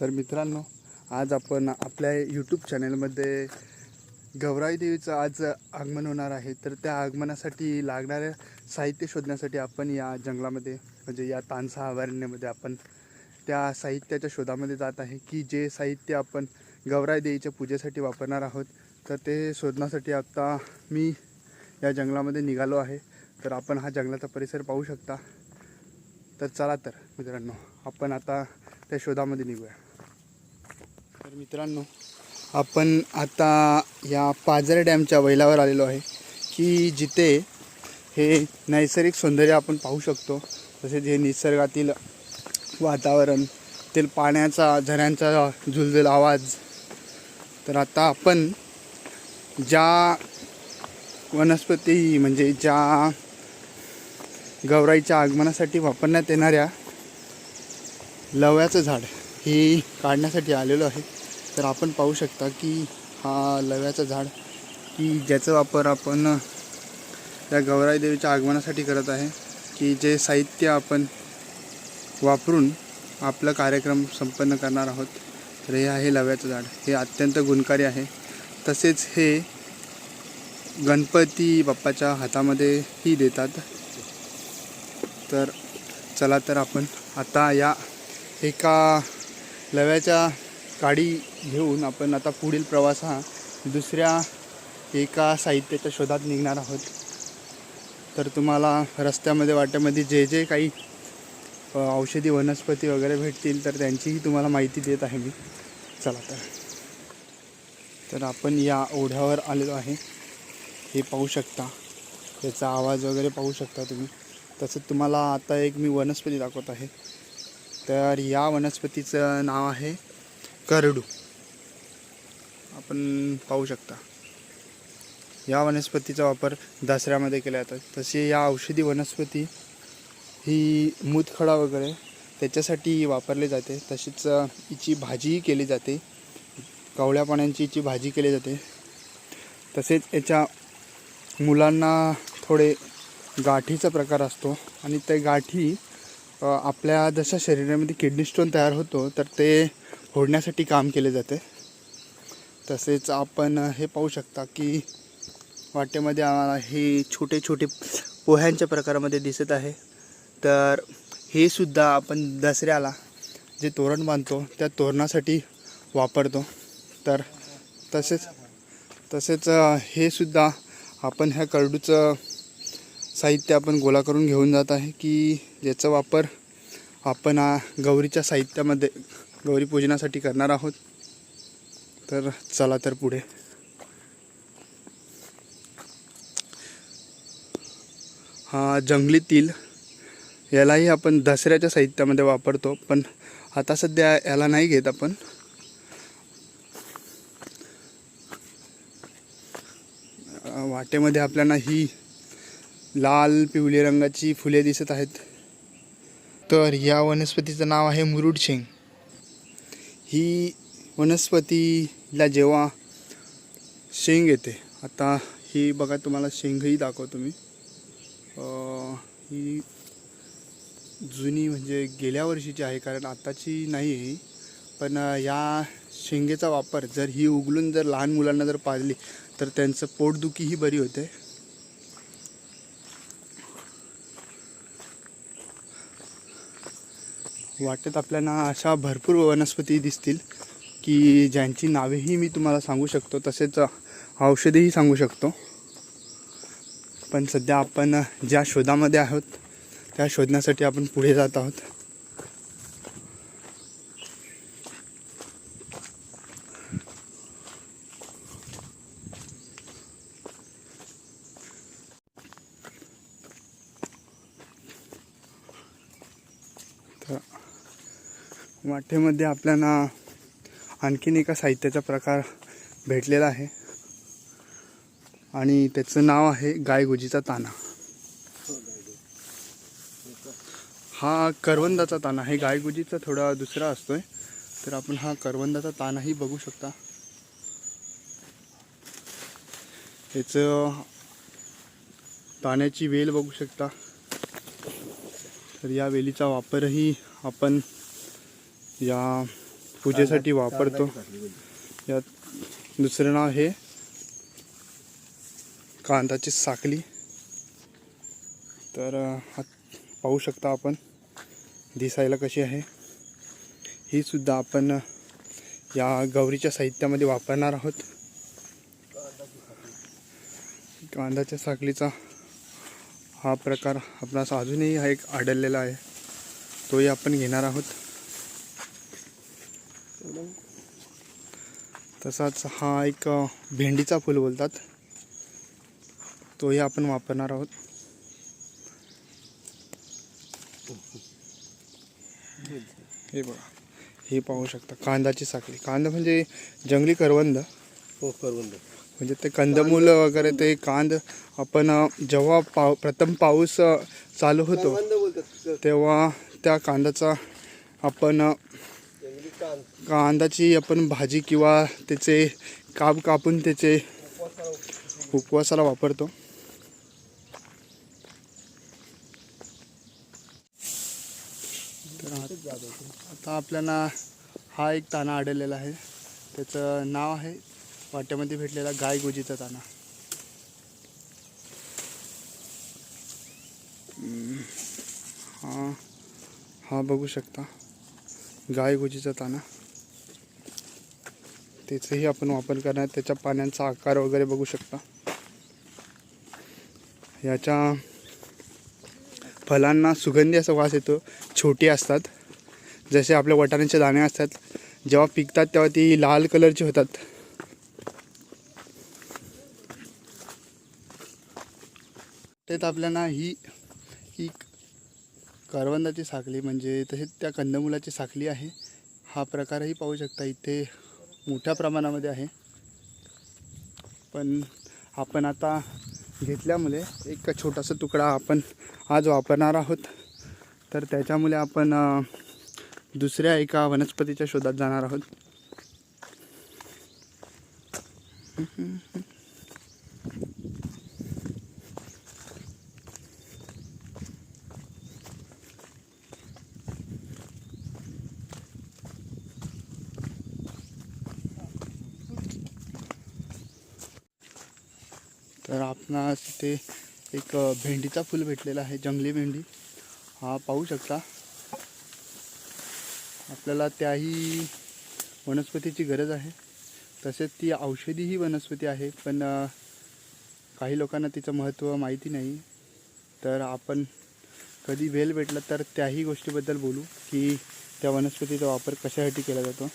तर मित्रांनो आज आपण आपल्या यूट्यूब चॅनलमध्ये गौराई देवीचं आज आगमन होणार आहे. तर त्या आगमनासाठी लागणाऱ्या साहित्य शोधण्यासाठी आपण या जंगलामध्ये म्हणजे या तानसा अभयारण्यामध्ये आपण त्या साहित्याच्या शोधामध्ये जात आहे की जे साहित्य आपण गौराई देवीच्या पूजेसाठी वापरणार आहोत. तर ते शोधण्यासाठी आत्ता मी या जंगलामध्ये निघालो आहे. तर आपण हा जंगलाचा परिसर पाहू शकता. तर चला तर मित्रांनो आपण आता त्या शोधामध्ये निघूया. तर मित्रांनो आपण आता या पाजर डॅमच्या वैलावर आलेलो आहे की जिथे हे नैसर्गिक सौंदर्य आपण पाहू शकतो तसेच हे निसर्गातील वातावरण तेल पाण्याचा झऱ्यांचा झुलझुल आवाज. तर आता आपण ज्या वनस्पती म्हणजे ज्या गौराईच्या आगमनासाठी वापरण्यात येणाऱ्या लव्याचं झाड हे काढण्यासाठी आलेलो आहे. तर आपण पाहू शकता की हा लव्याचं झाड की ज्याचा वापर आपण त्या गौराई देवीच्या आगमनासाठी करत आहे की जे साहित्य आपण वापरून आपला कार्यक्रम संपन्न करणार आहोत. तर हे आहे लव्याचं झाड. हे अत्यंत गुणकारी आहे. तसेच हे गणपती बाप्पाच्या हातामध्येही देतात. तर चला तर आपण आता या एका लव्याच्या काडी घेऊन आपण आता पुढील प्रवास हा दुसऱ्या एका साहित्याच्या शोधात निघणार आहोत. तर तुम्हाला रस्त्यामध्ये वाट्यामध्ये जे जे काही औषधी वनस्पती वगैरे भेटतील तर त्यांचीही तुम्हाला माहिती देत आहे मी. चला तर. तर आपण या ओढ्यावर आलेलो आहे. हे पाहू शकता. त्याचा आवाज वगैरे पाहू शकता तुम्ही. तसंच तुम्हाला आता एक मी वनस्पती दाखवत आहे. तर या वनस्पतीचं नाव आहे करडू. आपण पाहू शकता. या वनस्पतीचा वापर दसऱ्यामध्ये केला जातो. तसे या औषधी वनस्पती ही मूतखडा वगैरे त्याच्यासाठी वापरली जाते. तसेच हिची भाजीही केली जाते. कवळ्या पाण्यांची हिची भाजी केली जाते. तसेच याच्या मुलांना थोडे गाठीचा प्रकार असतो आणि ते गाठी आपल्या जशा शरीरामध्ये किडनी स्टोन तयार होतो तर ते फोडण्यासाठी काम केले जाते. तसेच आपण हे पाहू शकता की वाटेमध्ये आम्हाला हे छोटे छोटे पोह्यांच्या प्रकारामध्ये दिसत आहे. तर हे सुद्धा आपण दसऱ्याला जे तोरण बांधतो त्या तोरणासाठी वापरतो. तर तसेच तसेच हे सुद्धा आपण ह्या करडूचं साहित्य आपण गोळा करून घेऊन जात आहे की ज्याचा वापर आपण गौरीच्या साहित्यामध्ये गौरी पूजनासाठी करणार आहोत. तर चला तर पुढे. हा जंगली तील यालाही आपण दसऱ्याच्या साहित्यामध्ये वापरतो पण आता सध्या याला नाही घेत आपण. वाटेमध्ये आपल्याला ही लाल पिवळी रंगाची फुले दिसत आहेत. तर या वनस्पतीचं नाव आहे मुरुड शेंग ही वनस्पतीला जेव्हा शेंग येते आता ही बघा तुम्हाला शेंगही दाखवतो मी. ही जुनी म्हणजे गेल्या वर्षीची आहे कारण आताची नाही आहे ही. पण या शेंगेचा वापर जर ही उगलून जर लहान मुलांना जर पाजली तर त्यांचं पोटदुखीही बरी होते. वाटेत आपल्याला अशा भरपूर वनस्पती दिसतील. की ज्यांची नावेही मी तुम्हाला सांगू शकतो तसेच औषधेही सांगू शकतो. पण सध्या आपण ज्या शोधामध्ये आहोत त्या शोधण्यासाठी आपण पुढे जात आहोत. तर वाटेमध्ये आपल्याला आणखीन एका साहित्याचा प्रकार भेटलेला आहे. आणि त्याचं नाव आहे गायगुजीचा ताना. हा करवंदाचा ताना. आहे गायगुजीचा थोडा दुसरा असतोय. तर आपण हा करवंदाचा तानाही बघू शकता. याचं ताण्याची वेल बघू शकता. तर या वेलीचा वापरही आपण या पूजेसाठी वापरतो. यात दुसरं नाव हे कांदाची साखली तर पाहू शकता आपण दिसायला कशी आहे. ही सुद्धा आपण या गौरीच्या साहित्यामध्ये वापरणार आहोत. कांदाच्या साखलीचा हा प्रकार आपणास अजूनही हा एक आढळलेला आहे. तोही आपण घेणार आहोत. तसाच हा एक भेंडीचा फूल बोलतात. तोही आपण वापरणार आहोत. हे बघा. हे पाहू शकता. कांदाची साखळी. कांदा म्हणजे जंगली करवंद. हो करवंद. म्हणजे ते कंदमूल वगैरे ते कांद आपण जेव्हा पाव प्रथम पाऊस चालू होतो तेव्हा त्या कांद्याचा आपण कांदाची आपण भाजी किंवा त्याचे काप कापून त्याचे उपवासाला वापरतो? आता आपल्याला हा एक ताना आढळलेला आहे. त्याचं नाव आहे वाट्यामध्ये भेटलेला गाय गोजीचा ताना. हा हा बघू शकता. गायगुजीचा ताना. त्याचाही आपण वापर करणार त्याच्या पाण्याचा आकार वगैरे बघू शकता. याच्या फलांना सुगंधी असा वास येतो छोटी असतात. जसे आपल्या वटाण्याचे दाणे असतात जेव्हा पिकतात तेव्हा ती लाल कलरची होतात. त्यात आपल्याला ही ही करवंदाची साखली म्हणजे तसेच त्या कंदमुलाची साखली आहे. हा प्रकारही पाहू शकता इथे मोठ्या प्रमाणामध्ये आहे. पण आपण आता घेतल्यामुळे एक छोटासा तुकडा आपण आज वापरणार आहोत. तर त्याच्यामुळे आपण दुसऱ्या एका वनस्पतीच्या शोधात जाणार आहोत. ना आपणास इथे एक भेंडीचा फूल भेटलेला आहे जंगली भेंडी. हा पाहू शकता. आपल्याला त्याही वनस्पतीची गरज आहे. तसेच ती औषधीही वनस्पती आहे पण काही लोकांना तिचं महत्त्व माहिती नाही. तर आपण कधी वेल भेटला तर त्याही गोष्टीबद्दल बोलू की त्या वनस्पतीचा वापर कशासाठी केला जातो.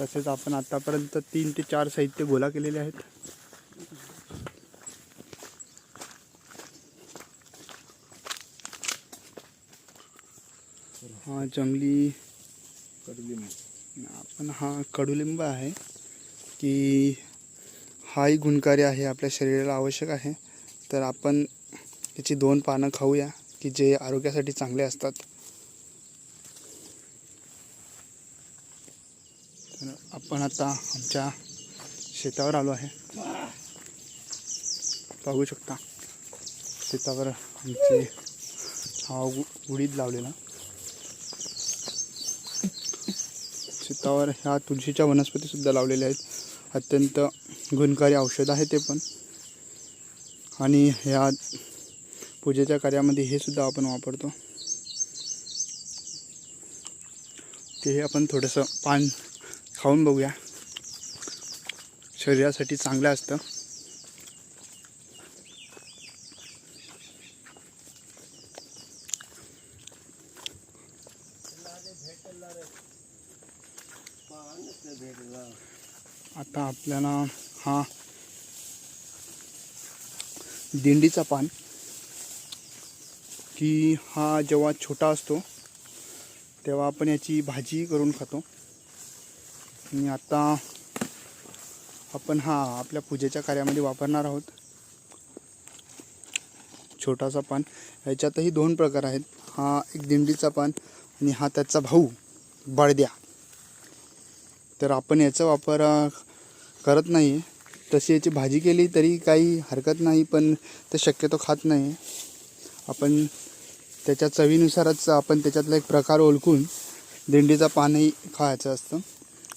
तसेच आपण आत्तापर्यंत तीन ते चार साहित्य गोळा केलेले आहेत. हा जंगली कडुलिंब आपण हा कडुलिंब आहे की हाही गुणकारी आहे आपल्या शरीराला आवश्यक आहे. तर आपण याची दोन पानं खाऊया की जे आरोग्यासाठी चांगले असतात. तर आपण आता आमच्या शेतावर आलो आहे. पाहू शकता. शेतावर आमची हा उ- उडीद लावलेला. शेतावर ह्या तुळशीच्या वनस्पतीसुद्धा लावलेल्या आहेत. अत्यंत गुणकारी औषध आहे ते पण. आणि ह्या पूजेच्या कार्यामध्ये हे सुद्धा आपण वापरतो. ते आपण थोडंसं पान खाऊन बघूया. शरीरासाठी चांगलं असतं. भेटला आता आपल्याला हा दिंडीचा पान की हा जेव्हा छोटा असतो तेव्हा आपण याची भाजी करून खातो. आणि आता आपण हा आपल्या पूजेच्या कार्यामध्ये वापरणार आहोत. छोटासा पान. ह्याच्यातही दोन प्रकार आहेत. हा एक दिंडीचा पान आणि हा त्याचा भाऊ बळद्या. तर आपण याचा वापर करत नाही. तशी याची भाजी केली तरी काही हरकत नाही पण ते शक्यतो खात नाही. आपण त्याच्या चवीनुसारच आपण त्याच्यातला एक प्रकार ओळखून दिंडीचा पानही खायचं असतं.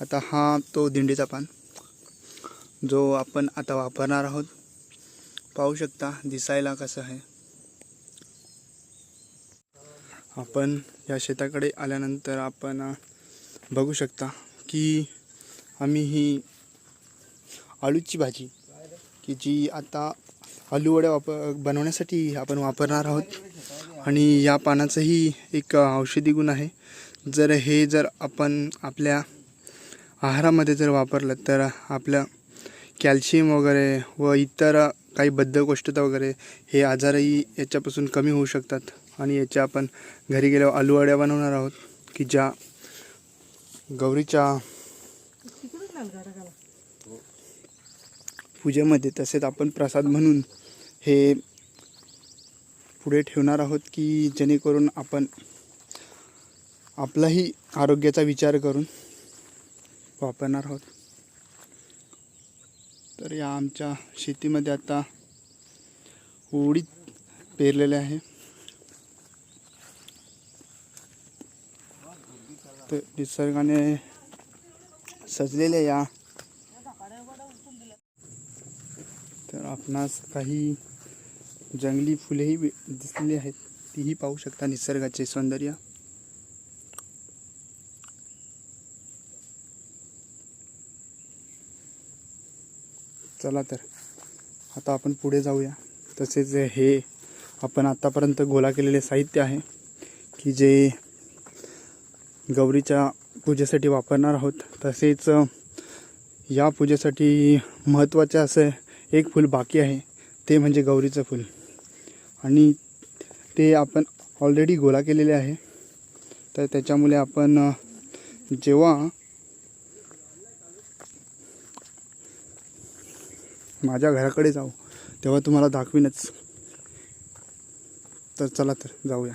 आता हा तो दिंडीचा पान जो आपण आता वापरणार आहोत. पाहू शकता दिसायला कसं आहे. आपण या शेताकडे आल्यानंतर आपण बघू शकता की आम्ही ही आळूची भाजी की जी आता आलूवड्या वाप बनवण्यासाठी आपण वापरणार आहोत. आणि या पानाचंही एक औषधी गुण आहे. जर हे जर आपण आपल्या आहारामध्ये जर वापरलं तर आपलं कॅल्शियम वगैरे व इतर काही बद्धकोष्ठता वगैरे हे आजारही याच्यापासून कमी होऊ शकतात. आणि याच्या आपण घरी गेल्यावर आलूवड्या बनवणार आहोत की ज्या गौरीच्या पूजेमध्ये तसेच आपण प्रसाद म्हणून हे पुढे ठेवणार आहोत की जेणेकरून आपण आपलाही आरोग्याचा विचार करून वापरणार आहोत. तर या आमच्या शेतीमध्ये आता उडीद पेरलेले आहे. तर निसर्गाने सजलेल्या या. तर आपणास काही जंगली फुलेही दिसलेली आहेत. तीही पाहू शकता निसर्गाचे सौंदर्य. चला तर आता आपण पुढे जाऊया. तसेच हे आपण आत्तापर्यंत गोळा केलेले साहित्य आहे की जे गौरीच्या पूजेसाठी वापरणार आहोत. तसेच या पूजेसाठी महत्त्वाचे असं एक फूल बाकी आहे. ते म्हणजे गौरीचं फूल. आणि ते आपण ऑलरेडी गोळा केलेले आहे. तर त्याच्यामुळे आपण जेव्हा माझ्या घराकडे जाऊ तेव्हा तुम्हाला दाखवीनच. तर चला तर जाऊया.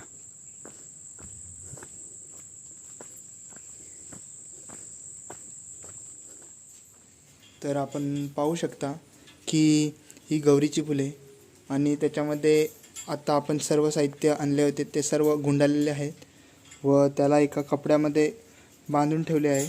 तर आपण पाहू शकता की ही गौरीची फुले आणि त्याच्यामध्ये आत्ता आपण सर्व साहित्य आणले होते ते सर्व गुंडाळलेले आहेत व त्याला एका कपड्यामध्ये बांधून ठेवले आहे.